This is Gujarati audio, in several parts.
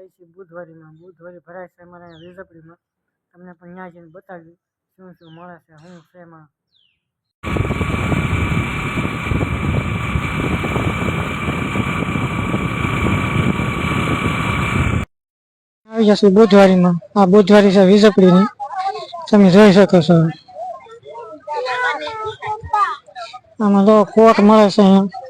જાય છે બુધવારીમાં. બુધવારી ભરાય છે અમારા અહીંયા તમને પણ ત્યાં જઈને બતાવ્યું શું શું મળે છે, શું છે આવી જશે બુધવારીમાં. આ બુધવારી છે વીજપડીની તમે જોઈ શકો છો. આમાં તો કોટ મળે છે અહીંયા.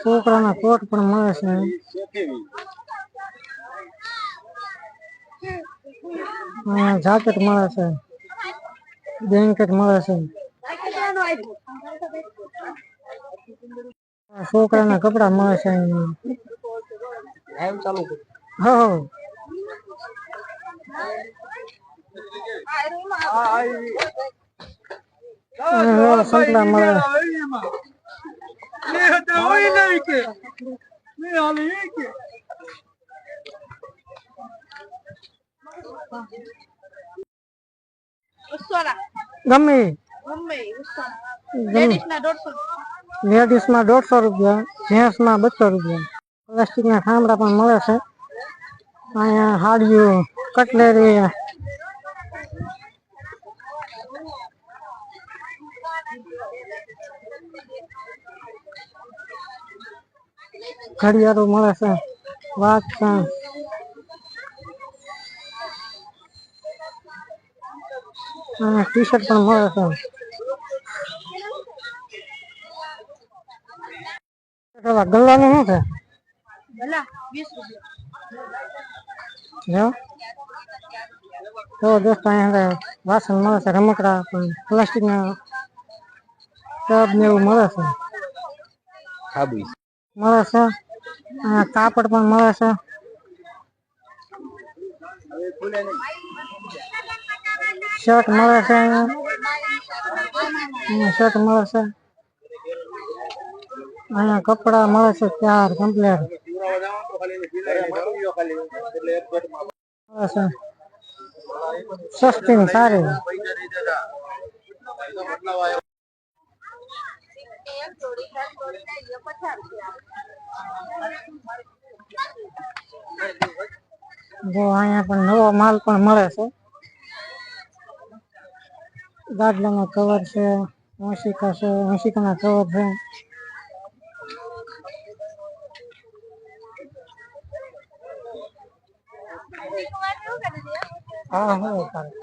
છોકરાના કોટ પણ મળે છે. જાકેટ મળે છે. બ્લેન્કેટ મળે છે. છોકરાના કપડા મળે છે હા હો. મળે. ગમે. લેડીઝમાં દોઢસો રૂપિયા. જેન્ટ્સમાં બસો રૂપિયા. પ્લાસ્ટિક ના ખામડા પણ મળે છે. અહીંયા હાડીઓ કટલેરી ઘડિયાળો મળે છે વાત છે અહીંયા ટી શર્ટ પણ મળે છે પેલા ગલ્લાનું શું છે જો તો દોસ્તો અહીંયા વાસણ મળે છે રમકડા પણ પ્લાસ્ટિકના ટબ ને એવું મળે છે મળે છે અહીંયા કાપડ પણ મળે છે શર્ટ મળે છે અહીંયા અહીંયા શર્ટ મળે છે અહીંયા કપડા મળે છે ચાર કમ્પ્લેટ મળે છે સસ્તી ને સારી જો અહીંયા પણ નવો માલ પણ મળે છે ગાડલાના કવર છે ઓશિકા છે ઓશિકાના કવર છે હા, હું ઉપાડું.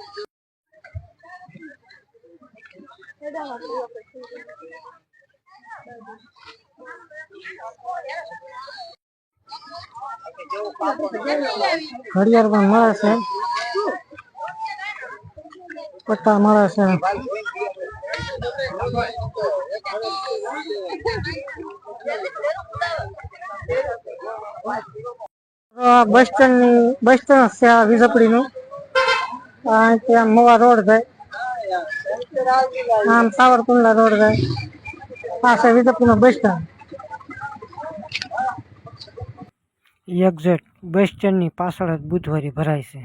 ઘડિયાળ પણ મળે છે. પટ્ટા મળે છે. બસ સ્ટેન્ડ બસ સ્ટેન્ડ છે આ વીજપડી નું ત્યાં મોવા રોડ જાય આમ સાવરકુંડલા રોડ જાય પાસે વીજપડી બસ સ્ટેન્ડ એક્ઝેક્ટ બસ સ્ટેન્ડની પાછળ જ બુધવારી ભરાય છે.